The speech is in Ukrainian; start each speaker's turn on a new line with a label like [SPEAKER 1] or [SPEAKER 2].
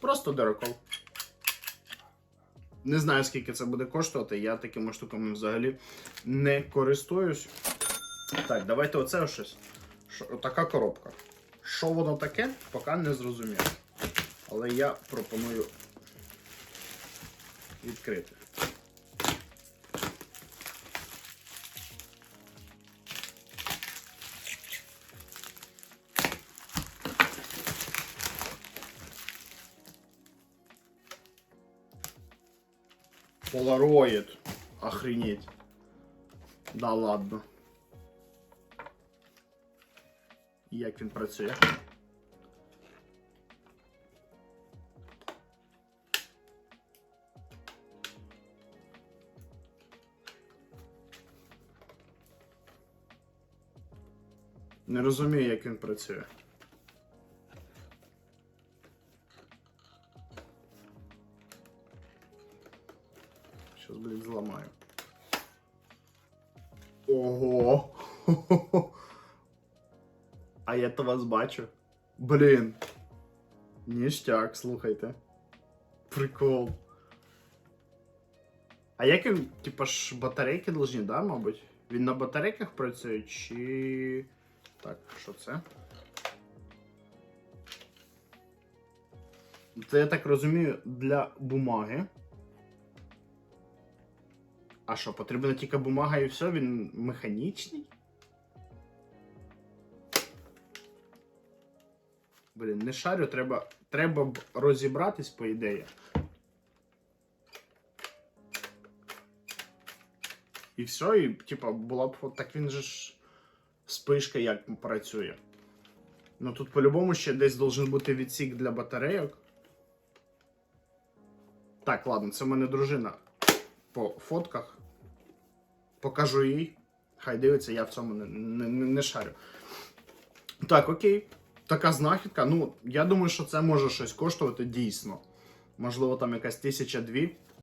[SPEAKER 1] Просто дирокол. Не знаю, скільки це буде коштувати. Я такими штуками взагалі не користуюсь. Так, давайте оце щось. Шо, така коробка. Що воно таке, поки не зрозуміло. Але я пропоную відкрити. Полароид. Охренеть. Да ладно. Як він працює? Не розумію, як він працює. Сейчас, блин, зламаю. Ого! А я то вас бачу. Блін. Ніштяк, слухайте. Прикол. А як він, типа ж батарейки должні, да, мабуть? Він на батарейках працює чи. Так, що це? Це я так розумію для бумаги. А що, потрібна тільки бумага і все, він механічний? Блін, не шарю, треба, треба б розібратись, по ідеї. І все, і типа була б. Так він же ж спишка як працює. Ну тут по-любому ще десь должен бути відсік для батарейок. Так, ладно, це в мене дружина по фотках. Покажу їй. Хай дивиться, я в цьому не, не, не, шарю. Так, окей. Така знахідка. Ну, я думаю, що це може щось коштувати дійсно. Можливо, там якась тисяча дві.